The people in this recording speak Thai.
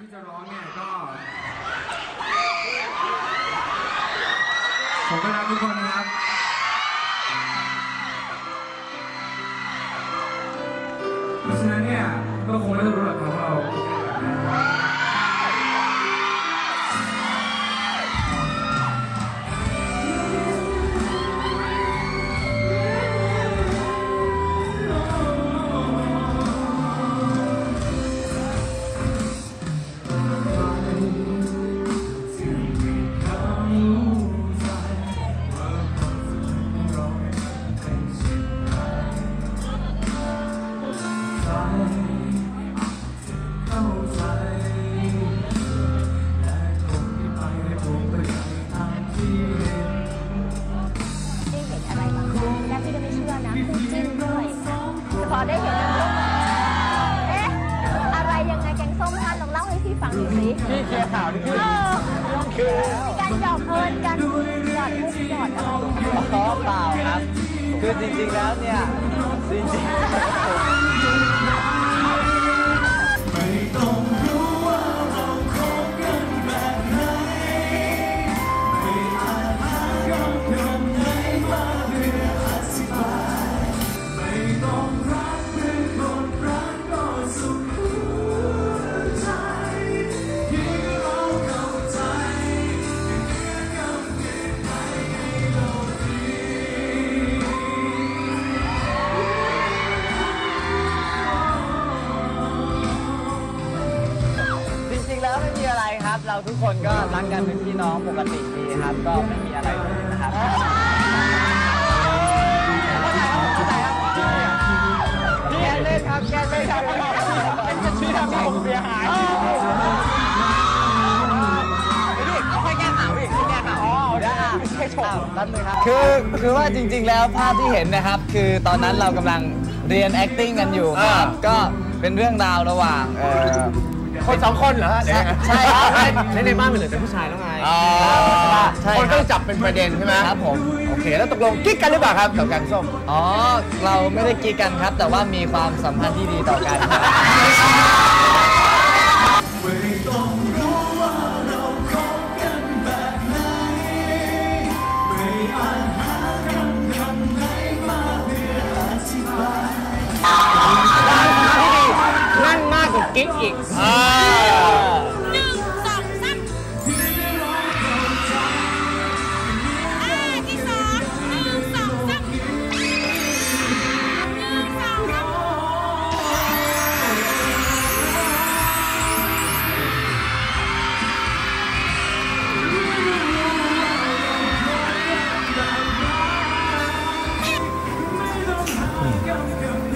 ที่จะร้องเนี่ยก็ผมก็รักทุกคนนะครับเพราะฉะนั้นเนี่ยก็คงไม่ต้องรู้หรอกครับว่าเรา อได้เห็นแล้วเอ๊ะ อะไรยังไงแกงส้มท่านลองเล่าให้พี่ฟังหน่อยสิพี่เคลียร์ข่าวนี่คือเออคือมีการหยอกเอิญกันหยอดมุกหยอดอะไรอ๋อเปล่าครับ คือจริงๆแล้วเนี่ยจริงๆ อะไรครับ เราทุกคนก็รักกันเป็นพี่น้องปกติดีครับ ก็ไม่มีอะไรเลยนะครับแกเล่นครับแกเล่นครับเป็นจะชี้ทำให้ผมเสียหายนี่ค่อยแก้ข่าวอีกแก้ข่าวอ๋อได้แค่ชมนั่นเลยครับคือคือว่าจริง ๆ แล้วภาพที่เห็นนะครับ คือตอนนั้นเรากำลังเรียน acting กันอยู่ครับ ก็เป็นเรื่องราวระหว่างเอ่อ คนสองคนเหรอฮะใช่ใช่ครับในในบ้านมันเหลือแต่ผู้ชายแล้วไงอ๋อใช่คนคต้รัอบงจับเป็นประเด็นใช่ไหมครับผมโอเค แล้วตกลงกิ๊กกันหรือเปล่าครับกับแกงส้มอ๋อเราไม่ได้กีดกันครับ แต่ว่ามีความสัมพันธ์ที่ดีต่อกันครับนั่นมากกว่ากิ๊กอีก ค